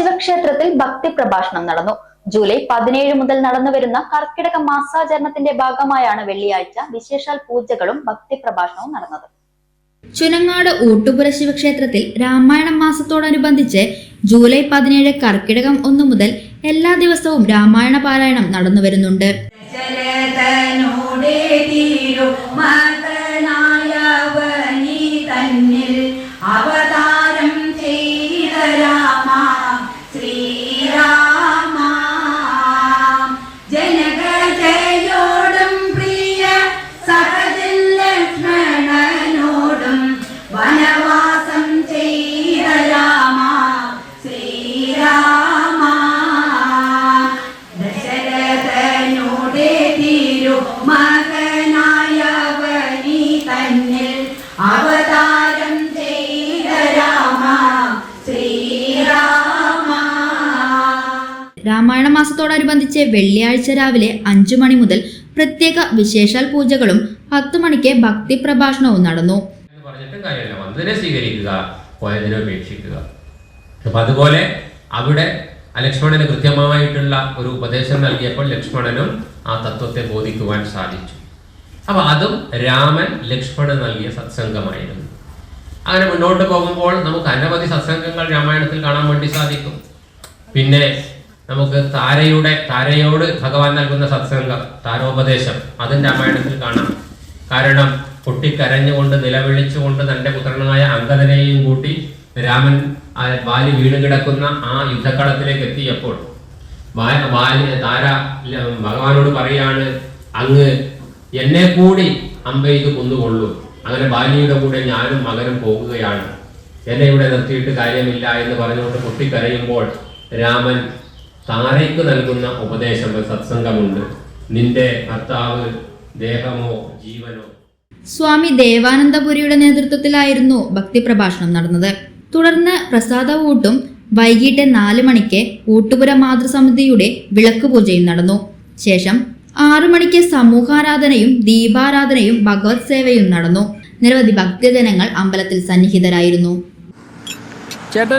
ശിവക്ഷേത്രത്തിൽ ഭക്തി പ്രഭാഷണം നടന്നു. ജൂലൈ പതിനേഴ് മുതൽ നടന്നുവരുന്ന കർക്കിടക മാസാചരണത്തിന്റെ ഭാഗമായാണ് വെള്ളിയാഴ്ച വിശേഷാൽ പൂജകളും ഭക്തി പ്രഭാഷണവും നടന്നത്. ചുനങ്ങാട് ഊട്ടുപുര ശിവക്ഷേത്രത്തിൽ രാമായണ മാസത്തോടനുബന്ധിച്ച് ജൂലൈ പതിനേഴ് കർക്കിടകം ഒന്നു മുതൽ എല്ലാ ദിവസവും രാമായണ പാരായണം നടന്നുവരുന്നുണ്ട്. ശരതനോടെ രാമായണ മാസത്തോടനുബന്ധിച്ച് വെള്ളിയാഴ്ച രാവിലെ അഞ്ചു മണി മുതൽ പ്രത്യേക വിശേഷാൽ പൂജകളും പത്തു മണിക്ക് ഭക്തി പ്രഭാഷണവും നടന്നു. പറഞ്ഞിട്ടും കാര്യമില്ല. അതുപോലെ അവിടെ ലക്ഷ്മണന് കൃത്യമായിട്ടുള്ള ഒരു ഉപദേശം നൽകിയപ്പോൾ ലക്ഷ്മണനും ആ തത്വത്തെ ബോധിക്കുവാൻ സാധിച്ചു. അപ്പൊ അതും രാമൻ ലക്ഷ്മണൻ നൽകിയ സത്സംഗമായിരുന്നു. അങ്ങനെ മുന്നോട്ട് പോകുമ്പോൾ നമുക്ക് അനവധി സത്സംഗങ്ങൾ രാമായണത്തിൽ കാണാൻ വേണ്ടി സാധിക്കും. പിന്നെ നമുക്ക് താരയുടെ താരയോട് ഭഗവാൻ നൽകുന്ന സത്സംഗം താരോപദേശം അതും രാമായണത്തിൽ കാണാം. കാരണം പൊട്ടിക്കരഞ്ഞുകൊണ്ട് നിലവിളിച്ചുകൊണ്ട് തന്റെ പുത്രനായ അങ്കദനെയും കൂട്ടി രാമൻ ബാലി വീണ് കിടക്കുന്ന ആ യുദ്ധക്കളത്തിലേക്ക് എത്തിയപ്പോൾ ബാലി താര ഭഗവാനോട് പറയാണ് അങ്ങ് എന്നെ കൂടി അമ്പെയ്ത് കൊന്നുകൊള്ളൂ. അങ്ങനെ ബാലിയുടെ കൂടെ ഞാനും മകനും പോകുകയാണ്. എന്നെ ഇവിടെ നിർത്തിയിട്ട് കാര്യമില്ല എന്ന് പറഞ്ഞുകൊണ്ട് പൊട്ടിക്കരയുമ്പോൾ രാമൻ താരയ്ക്ക് നൽകുന്ന ഉപദേശങ്ങൾ സത്സംഗമുണ്ട്. നിന്റെ ഭർത്താവ് ദേഹമോ ജീവനോ? സ്വാമി ദേവാനന്ദപുരിയുടെ നേതൃത്വത്തിലായിരുന്നു ഭക്തി പ്രഭാഷണം നടന്നത്. തുടർന്ന് പ്രസാദ ഊട്ടും വൈകിട്ട് നാല് മണിക്ക് ഊട്ടുപുര മാതൃസമിതിയുടെ വിളക്ക് പൂജയും നടന്നു. ശേഷം ആറു മണിക്ക് സമൂഹാരാധനയും ദീപാരാധനയും ഭഗവത് സേവയും നടന്നു. നിരവധി ഭക്തജനങ്ങൾ അമ്പലത്തിൽ സന്നിഹിതരായിരുന്നു. ചേട്ടാ